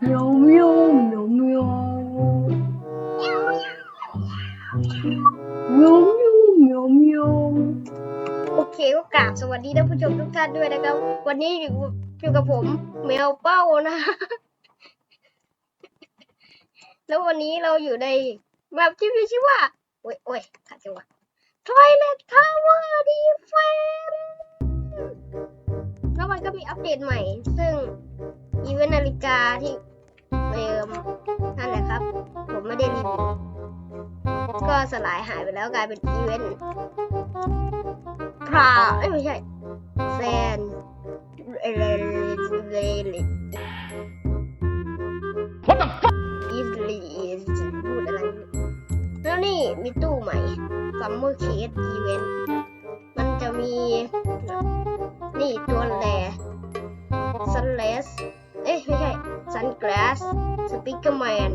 เมียวเมีโอเคก็กราบสวัสดีท่านผู้ชมทุกท่านด้วยนะครับ วันนี้อยู่อยู่กับผมแมวเป้านะ แล้ววันนี้เราอยู่ในแบบที่มีชื่อว่าโอ้ยโอ้ยขัดจังหวะ Toilet Tower Defense แล้วมันก็มีอัปเดตใหม่ ซึ่งอีเวนต์นาฬิกาที่ สลายหายไปแล้วกลายเป็นอีเวนต์พราเอ้ยไม่ใช่แซนเอเลเลเล What the fuck? อีสลีพูดอะไรไม่รู้แล้วนี่มีตู้ใหม่ซัมเมอร์เคสอีเวนต์มันจะมี นี่ตัวแลซันเลสเอ้ยไม่ใช่ซันกลาสสปิกเกอร์แมน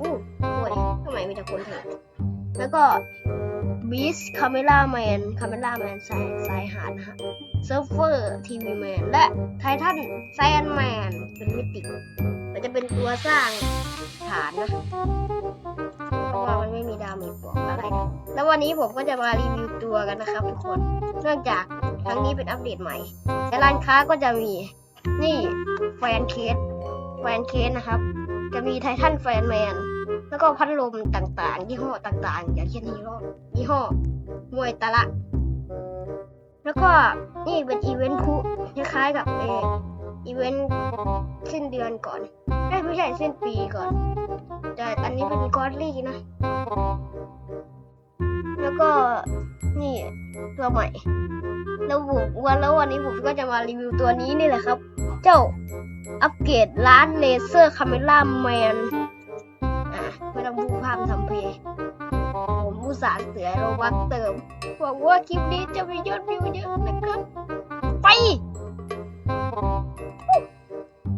อู้โอ้ยทำไมมีแต่คนเถอะ แล้วก็บีสคาเมล่าแมนคาเมล่าแมนสายสายหาดนะฮะเซิร์ฟเวอร์ทีวีแมนและไททันไซแอนแมนเป็นมิติ มันจะเป็นตัวสร้างฐานนะเพราะว่ามันไม่มีดาเมจบวกอะไรนะแล้ววันนี้ผมก็จะมารีวิวตัวกันนะครับทุกคน เนื่องจากครั้งนี้เป็นอัปเดตใหม่แต่ร้านค้าก็จะมีนี่แฟนเคสแฟนเคสนะครับ จะมีไททันแฟนแมน แล้วก็พัดลมต่างๆ ยี่ห้อต่างๆ อย่างเช่นยี่ห้อยี่ห้อมวยตะละ แล้วก็นี่เป็นอีเวนต์คุคล้ายๆกับเอออีเวนต์สิ้นเดือนก่อนไม่ใช่สิ้นปีก่อน แต่อันนี้เป็นกอดลี่นะ แล้วก็ นี่ตัวใหม่ แล้วผมวันแล้ววันนี้ผมก็จะมารีวิวตัวนี้นี่แหละครับ เจ้าอัปเกรดร้านเลเซอร์คาเมล่าแมนอะไม่ต้องพูดภาพทำเพลงผมอุตส่าห์เสือโรบักเติมหวังว่าคลิปนี้จะมียอดวิวเยอะนะครับ ไป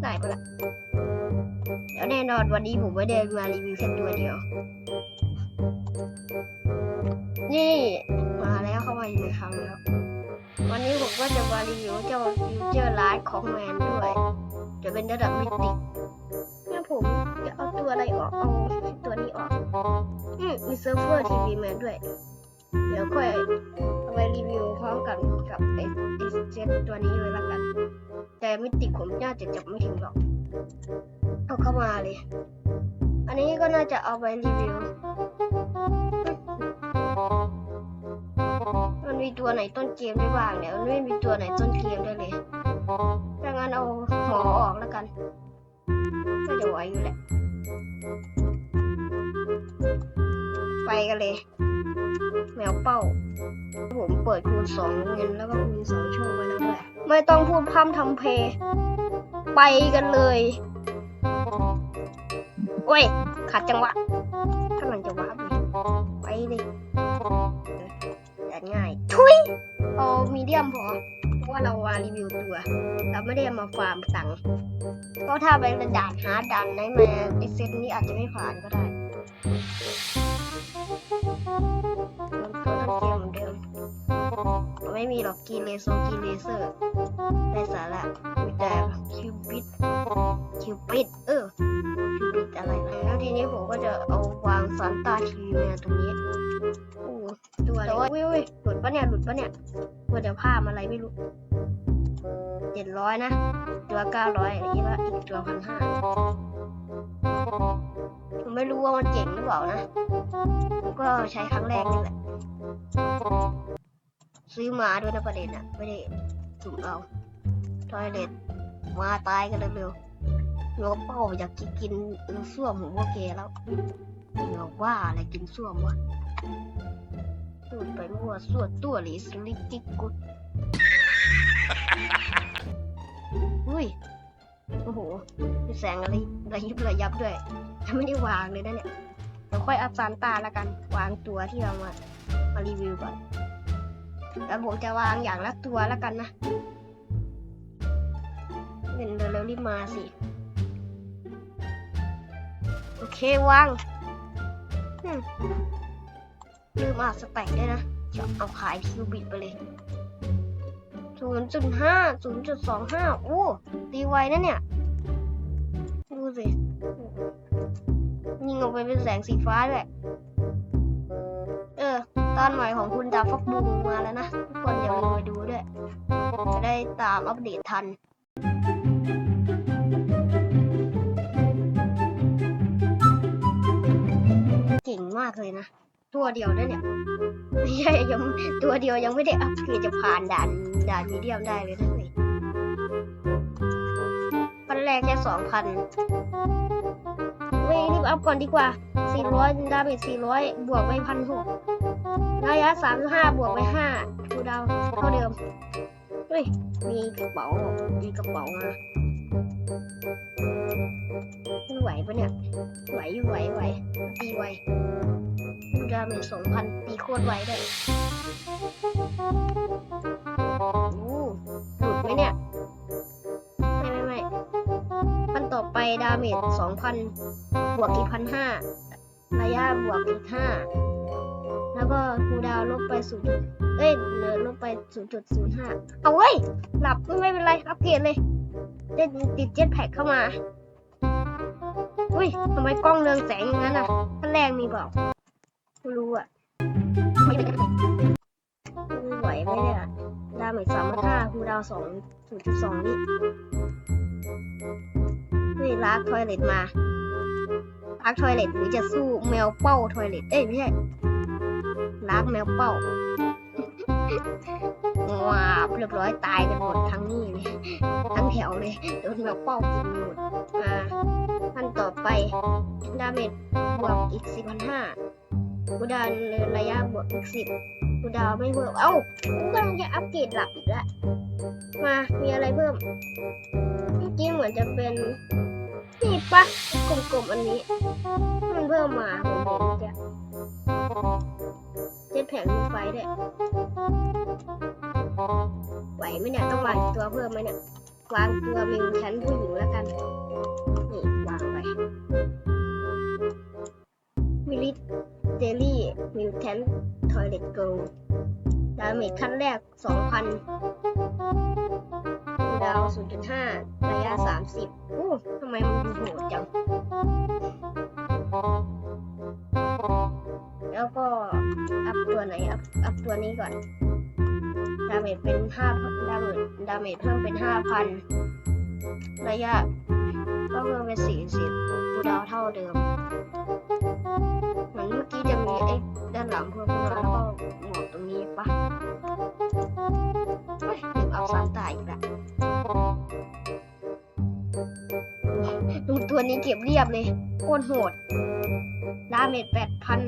ได้ไปละเดี๋ยวแน่นอนวันนี้ผมไม่ได้มารีวิวแค่ตัวเดียว นี่มาแล้วเข้ามาอยู่ในครั้งแล้ว วันนี้ผมก็จะมารีวิวเจ้าฟิวเจอร์ไลท์ของแมนด้วย จะเป็นระดับมิติเนี่ยผมจะเอาตัวอะไรออก เอาตัวนี้ออก อืมมีเซิร์ฟเวอร์ทีวีแมนด้วย เดี๋ยวค่อยเอาไปรีวิวพร้อมกันกับไอไอเซตตัวนี้เลยละกัน แต่มิติผมน่าจะจับไม่ถึงหรอก เอาเข้ามาเลย อันนี้ก็น่าจะเอาไปรีวิว มันมีตัวไหนต้นเกมได้บ้างเนี่ยมันไม่มีตัวไหนต้นเกมได้เลยถ้างั้นเอาหอออกแล้วกันก็จะไหวอยู่แหละ ไปกันเลย แมวเป้า ผมเปิดคูณสองเงินแล้วก็คูณสองช่วงไว้แล้วด้วยไม่ต้องพูดพร่ำทำเพลงไปกันเลย โอ้ย ขัดจังหวะ เอามีเดียมพอเพราะว่าเราวารีวิวตัว เราไม่ได้เอามาฟาร์มตังค์ก็ถ้าไปเป็นด่านหาด่านไหนมาไอเซตนี้อาจจะไม่ผ่านก็ได้มันตัวต้นเกมเหมือนเดิมไม่มีหรอกกีเลโซกีเลเซอร์ในสาระมีแต่คิวบิดคิวบิดเออคิวบิดอะไรนะแล้วทีนี้ผมก็จะเอาวางซันตาทีวีมาตรงนี้ วิวหลุดปะเนี่ย หลุดปะเนี่ยควจะภาพอะไรไม่รู้เจ็ดร้อยนะ ตัวเก้าร้อยอีกละอีกตัวพันห้าผมไม่รู้ว่ามันเจ๋งหรือเปล่านะ ผมก็ใช้ครั้งแรกนี่แหละ ซื้อมาด้วยนะประเด็นอะไม่ได้สุ่มเอาทอยเลตมาตายกันเร็วๆเดี๋ยวเป้าอยากกินกินส้วมผมว่าแกแล้วเดี๋ยวว่าอะไรกินส้วมวะ พูดไปมั่วส่วนตัวหรือสลิกกิกกุดอุ้ย โอ้โหมีแสงอะไรระยิบระยับด้วยยังไม่ได้วางเลยนะเนี่ยเดี๋ยวค่อยอัพซานตาล้วกัน วางตัวที่เรามามารีวิวก่อน แล้วผมจะวางอย่างละตัวล้วกันนะเงินเร็วๆรีบมาสิ โอเควางอืม ลืมอาสแต็กด้วยนะจะเอาขายคิวบิตไปเลยศูนย์จุดห้าศูนย์จุดสองห้าโอ้ตีไวนะเนี่ย ดูสิยิงออกไปเป็นแสงสีฟ้าด้วย เออ ตอนใหม่ของคุณดาฟอกบุงมาแล้วนะ ทุกคนอย่าลืมไปดูด้วย จะได้ตามอัปเดตทันเก่งมากเลยนะ ตัวเดียวด้วยเนี่ยไม่ใช่ยังตัวเดียวยังไม่ได้อัปเกรดจะผ่านด่านด่านมีเดียมได้เลยนะเว้ยพันแรกแค่สองพันเว้ยรีบอัพก่อนดีกว่าสี่ร้อยดาเมจสี่ร้อยบวกไปพันหกระยะสามห้าบวกไปห้าทูดาวเท่าเดิม เฮ้ย มีกระเป๋า มีกระเป๋ามา ไหวปะเนี่ย ไหวอยู่ไหวไหวตีไหวดูดาเมจสองพันตีโคตรไหวเลยโอ้หลุดไหมเนี่ย ไม่ไม่ไม่พันต่อไปดาเมจสองพันบวกอีกพันห้าระยะบวกอีกห้าแล้วก็คูดาวลบไปศูนย์เอ้ยเหลือลบไปศูนย์จุดศูนย์ห้าเอาเว้ย หลับไม่เป็นไร อัปเกรดเลยได้ติดเจ็ตแพ็กเข้ามา อุ้ยทำไมกล้องเรืองแสงอย่างนั้นอะท่านแรกมีเปล่าไม่รู้อะไหวไหมเนี่ยดาเมจสามพันห้าคูดาวสองศูนย์จุดสองนี่เฮ้ยลากทอยเลตมาลากทอยเลตหรือจะสู้แมวเป้าทอยเลตเอ้ยไม่ใช่ลากแมวเป้าว้า เรียบร้อยตายกันหมดทั้งนี่เลยทั้งแถวเลยโดนแมวเป้ากินหมดอ่าขั้นต่อไปดาเมจบวกอีกสี่พันห้ากูดาวระยะบวกอีกสิบกูดาวไม่เพิ่มเอ้ากูกำลังจะอัปเกรดหลับอีกแล้วมามีอะไรเพิ่มเมื่อกี้เหมือนจะเป็นนี่ปะกลมๆอันนี้ มันเพิ่มมาผมเห็นเมื่อกี้เจ็ดแผงมีไฟด้วย ไหวไหมเนี่ยต้องวางตัวเพิ่มไหมเนี่ยวางตัวมิวแทนผู้หญิงแล้วกันนี่วางไปมิลิเดลี่มิวแทนทอยเลตเกิลดาเมจขั้นแรก 2,000 ดาว 0.5 ระยะ 30อู้ทำไมมันดูโหดจัง แล้วก็ อัพตัวไหน อัพอัพตัวนี้ก่อน ดาเมจเป็นห้าดาเมจดาเมจเพิ่มเป็นห้าพันระยะก็เพิ่มเป็นสี่สิบกูดาวเท่าเดิมเหมือนเมื่อกี้จะมีไอ้ด้านหลังเพิ่มขึ้นแล้วก็หมวกตรงนี้ปะเฮ้ยลืมเอาซันตาอีกแล้วดูตัวนี้เก็บเรียบเลยโคตรโหดดาเมจแปดพัน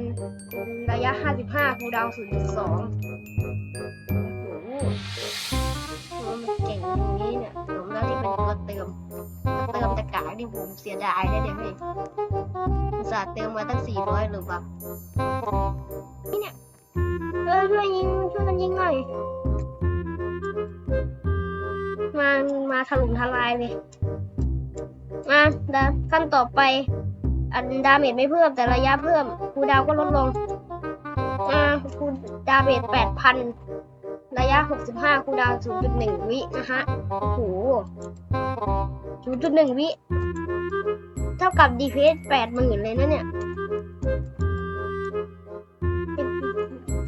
ระยะห้าสิบห้ากูดาวศูนย์จุดสอง มันเก่งตรงนี้เนี่ยผมแล้วที่เป็นตัวเติมเติมต่กากนี่ผมเสียดายเลยเนี่ยพี่สาเติมมาตั้งสี่ร้อยหรือเปล่านี่เนี่ยเออช่วยยิงช่วยกันยิงหน่อยมามาถล่มทลายเลยมาดาขั้นต่อไป อันดาเมจไม่เพิ่มแต่ระยะเพิ่มคูดาวก็ลดลงอ่าคูดาเมจแปดพัน ระยะ 65 คูลดาวน์0.1 วินะฮะโอ้โห0.1 วิ เท่ากับ DPS 80,000 เลยนะเนี่ย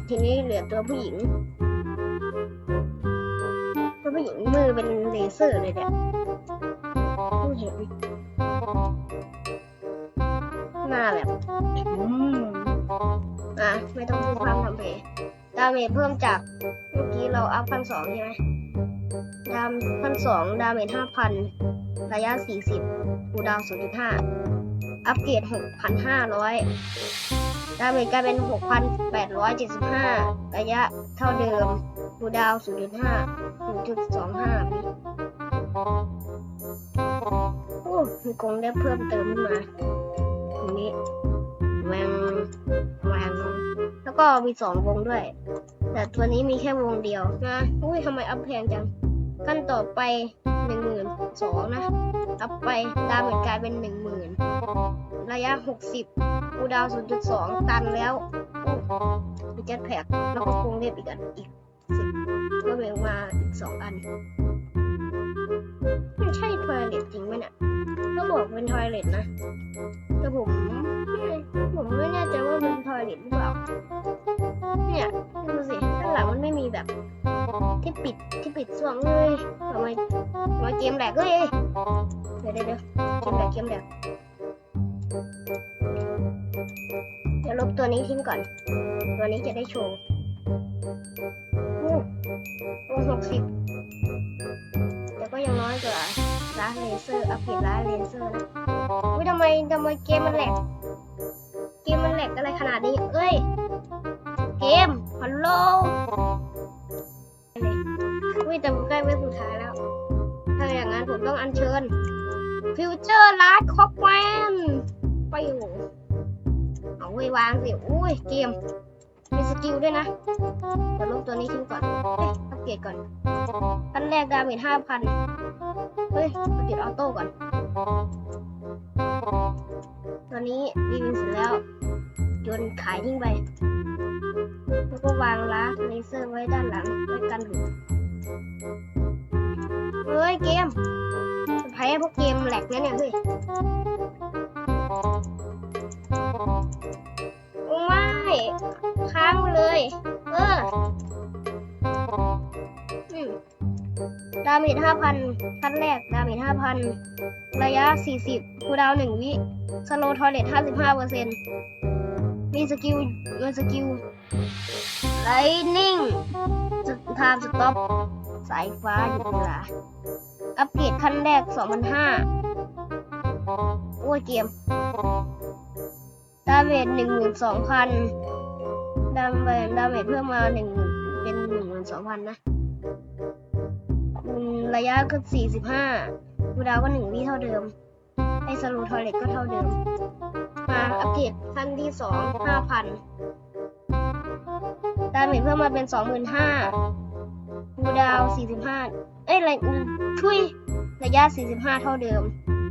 ทีนี้เหลือตัวผู้หญิง ตัวผู้หญิงมือเป็นเลเซอร์เลยเนี่ยผู้เห็นหน้าแบบอืมอะ ไม่ต้องพูดพร่ำทำเพลงดาเมจเพิ่มจากเมื่อกี้เราอัพพันสองใช่ไหมดามพันสองดาเมจห้าพันระยะสี่สิบคูดาวศูนย์จุดห้าอัปเกรดหกพันห้าร้อยดาเมจกลายเป็นหกพันแปดร้อยเจ็ดสิบห้าระยะเท่าเดิมคูดาวศูนย์จุดห้าศูนย์จุดสองห้าโอ้มีกงได้เพิ่มเติมมาตรงนี้แวงแวงแล้วก็มีสองวงด้วย แต่ตัวนี้มีแค่วงเดียวนะอุ้ยทำไมอัพแพงจัง ขั้นต่อไปหนึ่งหมื่นสองนะ อัพไปดาเมจกลายเป็นหนึ่งหมื่นระยะหกสิบกูดาวศูนย์จุดสองตันแล้วอู้มีเจ็ตแพ็กแล้วก็คงเรียบอีกอันอีกสิบก็เวงมาอีกสองอันมันใช่ทอยเลตจริงไหมเนี่ยก็บอกเป็นทอยเลทนะ แต่ผม ผมไม่แน่ใจว่าเป็นทอยเลทหรือเปล่า เนี่ยดูสิด้านหลังมันไม่มีแบบ ที่ปิดที่ปิดส่วงเลยทำไมทำไมเกมแหลกเอ้ยเดี๋ยวเดี๋ยวเดี๋ยวเกมแหลกเกมแหลกเดี๋ยวลบตัวนี้ทิ้งก่อน ตัวนี้จะได้โชว์โอ้โอ้หกสิบแต่ก็ยังน้อยกว่าร้านเลเซอร์อัพเกรดร้านเลเซอร์นะทำไมทำไมเกมมันแหลก เกมมันแหลกอะไรขนาดนี้ เอ้ย เกมฮัลโหลอุ้ยแต่ผมใกล้เว็บสุดท้ายแล้ว ถ้าอย่างนั้นผมต้องอัญเชิญ ฟิวเจอร์ลาร์ดคอกแมนไปอยู่เอาไว้วางสิอุ้ยเกม มีสกิลด้วยนะเดี๋ยวลบตัวนี้ทิ้งก่อนเฮ้ยอัปเกรดก่อนอันแรกดาเมจห้าพันเฮ้ยอัปเกรดออโต้ก่อนตอนนี้รีวิวเสร็จแล้วโยนขายทิ้งไป แล้วก็วางลาเลเซอร์ไว้ด้านหลังไว้กันหลุดเฮ้ยเกมแพ้พวกเกมแหลกนะเนี่ยเฮ้ยไม่ค้างเลย เอออืมดาเมจห้าพันขั้นแรก ดาเมจห้าพันระยะสี่สิบคูดาวหนึ่งวิ สโลทอเลตห้าสิบห้าเปอร์เซ็นต์มีสกิลมีสกิล ไลนิ่งจุดไทม์สต็อปสายฟ้าหยุดเวลาอัปเกรดขั้นแรก2,500โอ้ยเกมดาเมจ12,000 ดาเมจดาเมจเพิ่มมา1เป็น 12,000 นะอืมระยะก็ 45คูดาวน์ก็ 1 วิเท่าเดิม ไอสโลทอยเล็ตก็เท่าเดิม มาอัปเกรดขั้นที่ 2 5,000าเมจเพิ่มมาเป็นสองหมื่นห้าคูดาวสี่สิบห้าเอ้ยอะไรทุยระยะสี่สิบห้าเท่าเดิม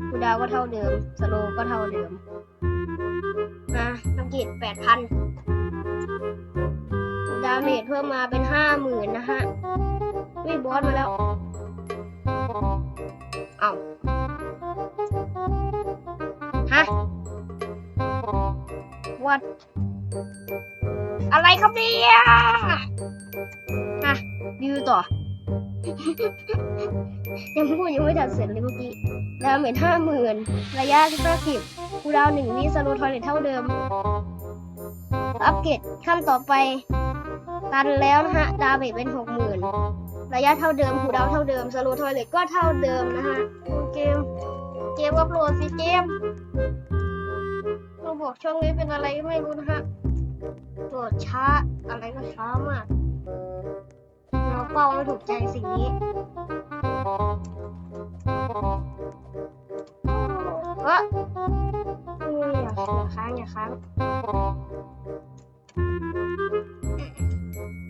คูดาวก็เท่าเดิม สโลก็เท่าเดิมนะอังกฤษแปดพันดาเมจเพิ่มมาเป็นห้าหมื่นนะฮะวิบอสมาแล้ว เอาฮะ what อะไรครับเนี่ยอะรีวิวต่อ ยังพูดยังไม่ทันเสร็จเลยเมื่อกี้ดาเมจห้าหมื่นระยะสิบห้าสิบคูดาวหนึ่งวิสโลทอยเลตเท่าเดิม อัปเกรดขั้นต่อไป ตันแล้วนะฮะ ดาเมจเป็นหกหมื่นระยะเท่าเดิมคูดาวเท่าเดิมสโลทอยเลตก็เท่าเดิมนะฮะเกม เกมอัพโหลดสิเกมเราบอกช่องนี้เป็นอะไรไม่รู้นะฮะ โหลดช้า อะไรก็ช้ามาก เราเป้าไม่ถูกใจสิ่งนี้เอออุ้ยอย่าอย่าค้างอย่าค้าง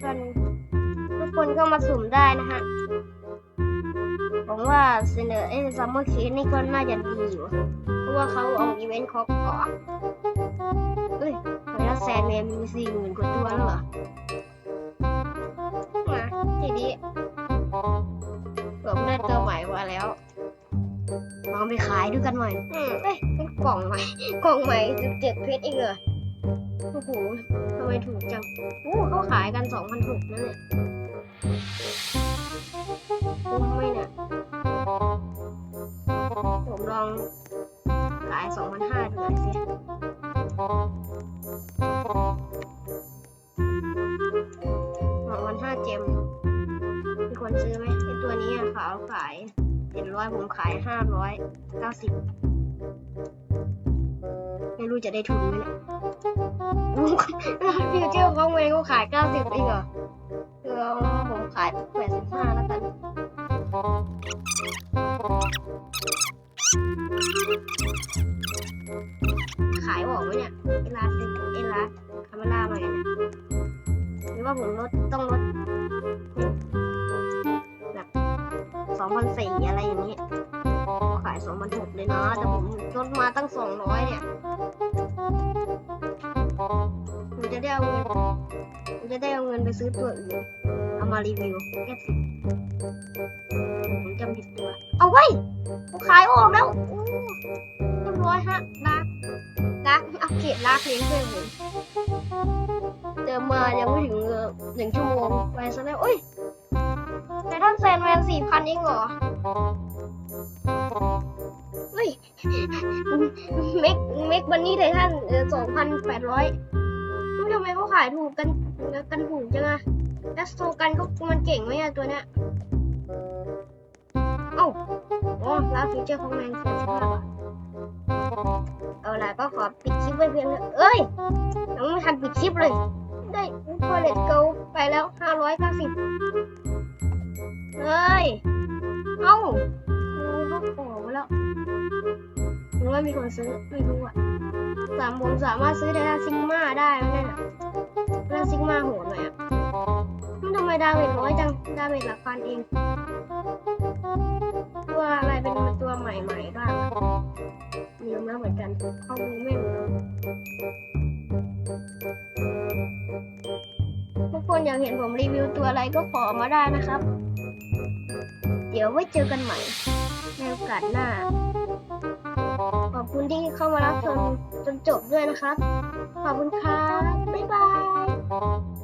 กันทุกคนก็มาสุ่มได้นะฮะผมว่าเสนอไอ้ซัมเมอร์เคสนี่ก็น่าจะดีอยู่ เพราะว่าเขาเอาอีเวนต์ครบก่อนเอ้ย แล้วแซนแมนมีสี่หมื่นกว่าตัวแล้วเหรอมาทีนี้ผมได้ตัวใหม่มาแล้วลองไปขายดูกันหน่อยอืมเอ้ยเป็นกล่องใหม่ กล่องใหม่สิบเจ็ดเพชรเองเหรอโอ้โหทำไมถูกจังโอ้เขาขายกันสองพันหกนั่นแหละคุ้มไหมเนี่ยผมลองขายสองพันห้าดูหน่อยสิส นี้อะขาขายเจ็ดร้อยผมขายห้าร้อยเก้าสิบไม่รู้จะได้ทุนไหมเนี่ยฟิวเจอร์ของเมย์ก็ขายเก้าสิบเองเหรอเออผมขายแปดสิบห้า จะได้เอาเงินไปซื้อตัวอื่น เอามารีวิวแค่สิผมจำผิดตัว เอาไว้ขายออกแล้วโอ้เรียบร้อยฮะรักรักอัปเกรดรักเลยเพื่อนผมเติมายังไม่ถึงเออหนึ่งชั่วโมงไปซะแล้วอุ้ยแต่ท่านแซนแมนสี่พันเองเหรอเฮ้ยเมกเมกบันนี่ไททันสองพันแปดร้อย ทำไมเขาขายถูกกันกันถูกจังอะแล้วโซกันก็มันเก่งไหมอะตัวเนี้ยเอ้าโอ้แล้วฟีเจอร์ของแมนสิบห้าบาทเอาล่ะก็ขอปิดคลิปไว้เพียงเท่าเอ้ยยังไม่ทันปิดคลิปเลย ได้พอเลตเกไปแล้วห้ารอยเก้าสิบเฮ้ย เอ้าโอ้ก็โผล่มาแล้ว หรือว่ามีคนซื้อไม่รู้อะสามผมสามารถซื้อไดนาซิกมาได้ไหมเนี่ยไดนาซิกมาโหดหน่อยอะมันทำไมดาเมจน้อยจังดาเมจหลักพันเอง ตัวอะไรเป็นตัวใหม่ๆบ้างอะมแล้วเหมือนกันข้อมูลไม่รู้ทุกคนอยากเห็นผมรีวิวตัวอะไรก็ขอมาได้นะครับ เดี๋ยวไว้เจอกันใหม่ในโอกาสหน้า ขอบคุณที่เข้ามารับชมจนจบด้วยนะครับ ขอบคุณครับ บ๊ายบาย